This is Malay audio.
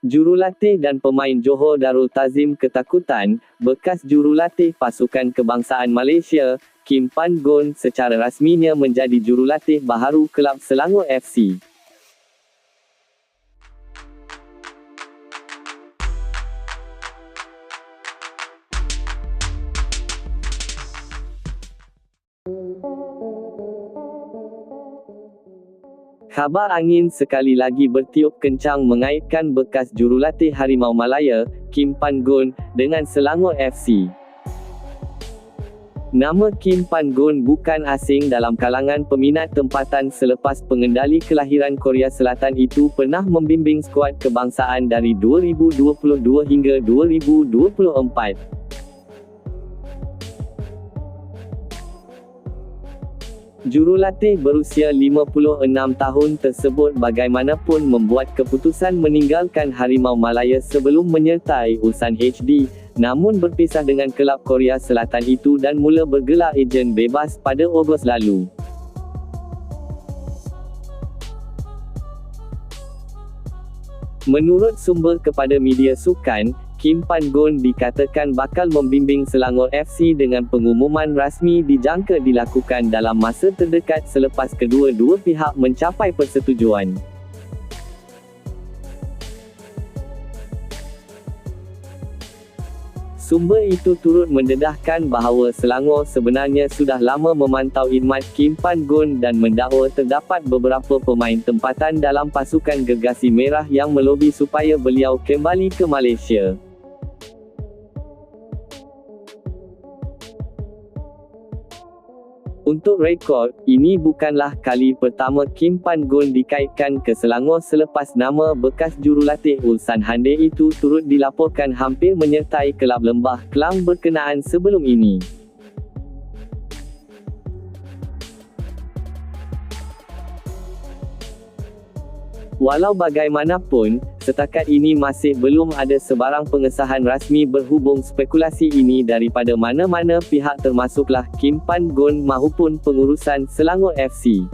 Jurulatih dan pemain Johor Darul Tazim ketakutan, bekas jurulatih pasukan kebangsaan Malaysia, Kim Pan Gon secara rasminya menjadi jurulatih baharu kelab Selangor FC. Khabar angin sekali lagi bertiup kencang mengaitkan bekas jurulatih Harimau Malaya, Kim Pan Gon, dengan Selangor FC. Nama Kim Pan Gon bukan asing dalam kalangan peminat tempatan selepas pengendali kelahiran Korea Selatan itu pernah membimbing skuad kebangsaan dari 2022 hingga 2024. Jurulatih berusia 56 tahun tersebut bagaimanapun membuat keputusan meninggalkan Harimau Malaya sebelum menyertai Ulsan HD, namun berpisah dengan kelab Korea Selatan itu dan mula bergelar ejen bebas pada Ogos lalu. Menurut sumber kepada media sukan, Kim Pan Gon dikatakan bakal membimbing Selangor FC dengan pengumuman rasmi dijangka dilakukan dalam masa terdekat selepas kedua-dua pihak mencapai persetujuan. Sumber itu turut mendedahkan bahawa Selangor sebenarnya sudah lama memantau idmat Kim Pan Gon dan mendakwa terdapat beberapa pemain tempatan dalam pasukan gergasi merah yang melobi supaya beliau kembali ke Malaysia. Untuk rekod, ini bukanlah kali pertama Kim Pan Gon dikaitkan ke Selangor selepas nama bekas jurulatih Ulsan Hande itu turut dilaporkan hampir menyertai kelab Lembah Kelang berkenaan sebelum ini. Walau bagaimanapun, setakat ini masih belum ada sebarang pengesahan rasmi berhubung spekulasi ini daripada mana-mana pihak termasuklah Kim Pan Gon maupun pengurusan Selangor FC.